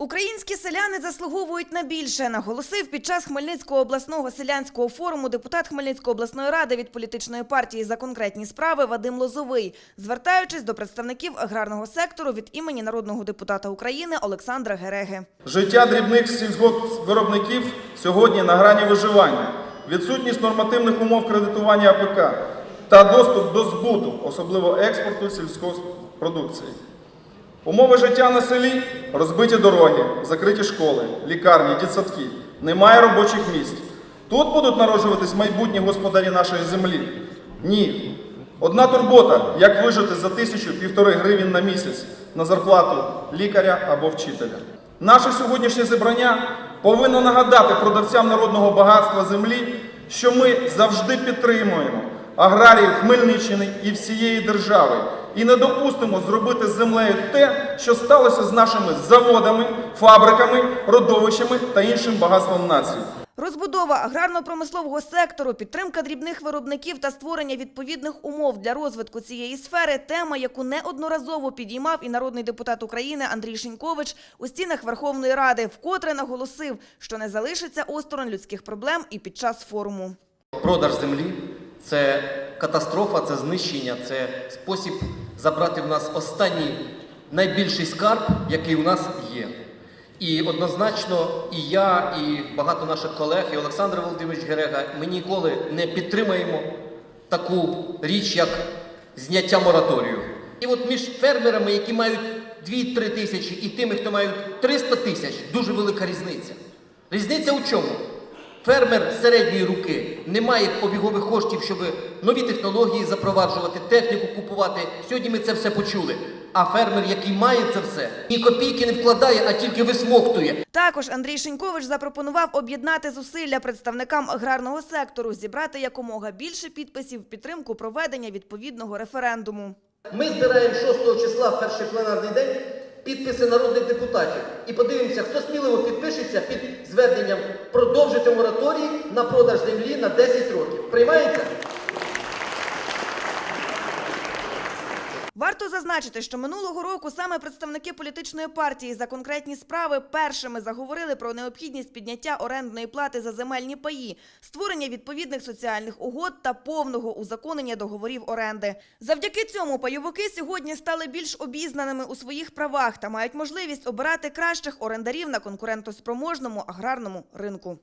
Українські селяни заслуговують на більше, наголосив під час Хмельницького обласного селянського форуму депутат Хмельницької обласної ради від політичної партії за конкретні справи Вадим Лозовий, звертаючись до представників аграрного сектору від імені народного депутата України Олександра Гереги. Життя дрібних сільгоспвиробників сьогодні на грані виживання, відсутність нормативних умов кредитування АПК та доступ до збуту, особливо експорту сільськогоспродукції. Умови життя на селі розбиті дороги, закриті школи, лікарні, дитсадки. Немає робочих місць. Тут будуть народжуватись майбутні господарі нашої землі. Ні. Одна турбота, як вижити за тисячу півтори гривень на місяць на зарплату лікаря або вчителя. Наше сьогоднішнє зібрання повинно нагадати продавцям народного багатства землі, що ми завжди підтримуємо аграріїв Хмельниччини і всієї держави і не допустимо зробити з землею те, що сталося з нашими заводами, фабриками, родовищами та іншим багатством нації. Розбудова аграрно-промислового сектору, підтримка дрібних виробників та створення відповідних умов для розвитку цієї сфери – тема, яку неодноразово підіймав і народний депутат України Андрій Шинькович у стінах Верховної Ради, вкотре наголосив, що не залишиться осторонь людських проблем і під час форуму. Продаж землі це катастрофа, це знищення, це спосіб забрати в нас останній найбільший скарб, який у нас є. І однозначно, і я, і багато наших колег, і Олександр Володимирович Герега, ми ніколи не підтримаємо таку річ, як зняття мораторію. І от між фермерами, які мають 2-3 тисячі, і тими, хто мають 300 тисяч, дуже велика різниця. Різниця у чому? Фермер середньої руки не має обігових коштів, щоб нові технології запроваджувати, техніку купувати. Сьогодні ми це все почули. А фермер, який має це все, ні копійки не вкладає, а тільки висмоктує. Також Андрій Шинькович запропонував об'єднати зусилля представникам аграрного сектору, зібрати якомога більше підписів в підтримку проведення відповідного референдуму. Ми збираємо 6 числа, в перший пленарний день, підписи народних депутатів. І подивимося, хто сміливо підпишеться під зверненням продовжити мораторій на продаж землі на 10 років. Приймається? Варто зазначити, що минулого року саме представники політичної партії за конкретні справи першими заговорили про необхідність підняття орендної плати за земельні паї, створення відповідних соціальних угод та повного узаконення договорів оренди. Завдяки цьому пайовики сьогодні стали більш обізнаними у своїх правах та мають можливість обирати кращих орендарів на конкурентоспроможному аграрному ринку.